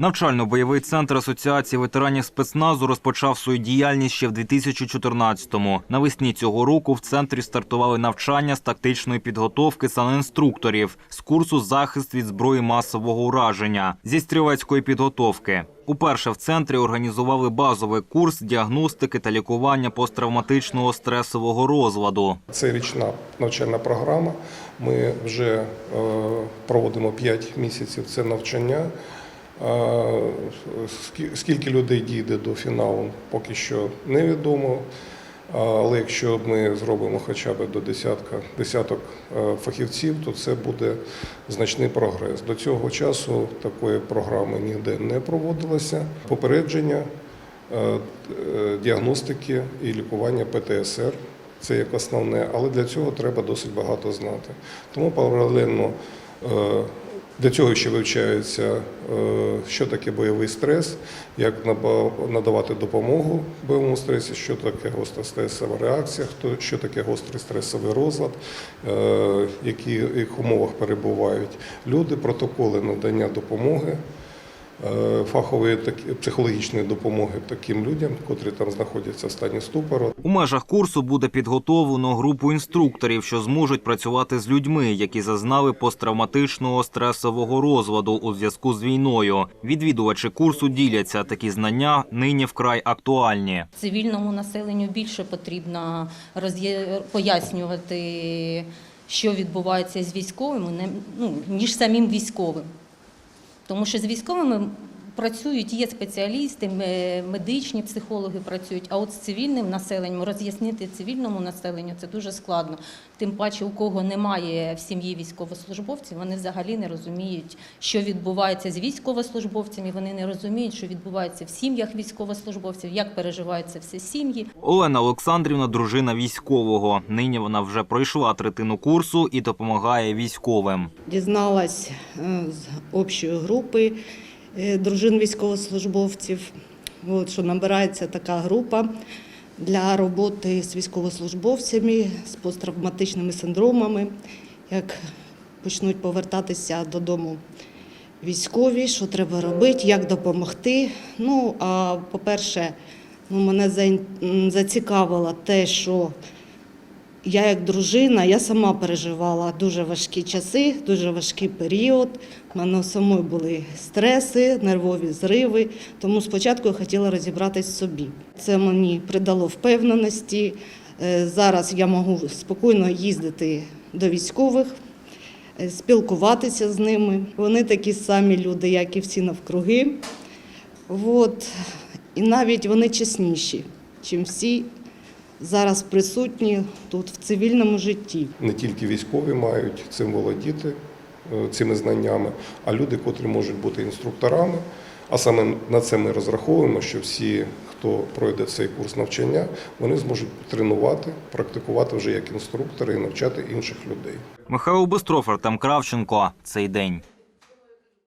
Навчально-бойовий центр Асоціації ветеранів спецназу розпочав свою діяльність ще в 2014-му. Навесні цього року в центрі стартували навчання з тактичної підготовки санінструкторів з курсу захист від зброї масового ураження зі стрілецької підготовки. Уперше в центрі організували базовий курс діагностики та лікування посттравматичного стресового розладу. Це річна навчальна програма. Ми вже е, проводимо 5 місяців це навчання. Скі- Скільки людей дійде до фіналу, поки що невідомо. Але якщо ми зробимо хоча б до десятка, десяток е, фахівців, то це буде значний прогрес. До цього часу такої програми ніде не проводилося. Попередження, е, діагностики і лікування ПТСР це як основне, але для цього треба досить багато знати. Тому паралельно е, для цього ще вивчається, е, що таке бойовий стрес, як надавати допомогу бойовому стресі, що таке гостра стресова реакція, що таке гострий стресовий розлад, е, які в яких умовах перебувають люди, протоколи надання допомоги. Е, Фахової психологічної допомоги таким людям, котрі там знаходяться в стані ступору. У межах курсу буде підготовлено групу інструкторів, що зможуть працювати з людьми, які зазнали посттравматичного стресового розладу у зв'язку з війною. Відвідувачі курсу діляться. Такі знання нині вкрай актуальні. Цивільному населенню більше потрібно роз'є- пояснювати, що відбувається з військовими, не- ну, ніж самим військовим. Тому що з військовими працюють, є спеціалісти, медичні психологи працюють, а от з цивільним населенням роз'яснити цивільному населенню це дуже складно. Тим паче, у кого немає в сім'ї військовослужбовців, вони взагалі не розуміють, що відбувається з військовослужбовцями. Вони не розуміють, що відбувається в сім'ях військовослужбовців, як переживаються всі сім'ї. Олена Олександрівна дружина військового. Нині вона вже пройшла третину курсу і допомагає військовим. Дізналась е, з общої групи е, дружин військовослужбовців, от, що набирається така група для роботи з військовослужбовцями з посттравматичними синдромами, як почнуть повертатися додому військові, що треба робити, як допомогти. Ну, а по-перше, ну, мене зацікавило те, що я як дружина, я сама переживала дуже важкі часи, дуже важкий період. У мене самої були стреси, нервові зриви. Тому спочатку я хотіла розібратись в собі. Це мені придало впевненості. Е, Зараз я можу спокійно їздити до військових, е, спілкуватися з ними. Вони такі самі люди, як і всі навкруги. От. І навіть вони чесніші, чим всі зараз присутні тут в цивільному житті. не тільки військові мають цим володіти, е, цими знаннями, а люди, котрі можуть бути інструкторами. А саме на це ми розраховуємо, що всі, хто пройде цей курс навчання, вони зможуть тренувати, практикувати вже як інструктори і навчати інших людей. Михайло Бистров, Артем Кравченко. Цей день.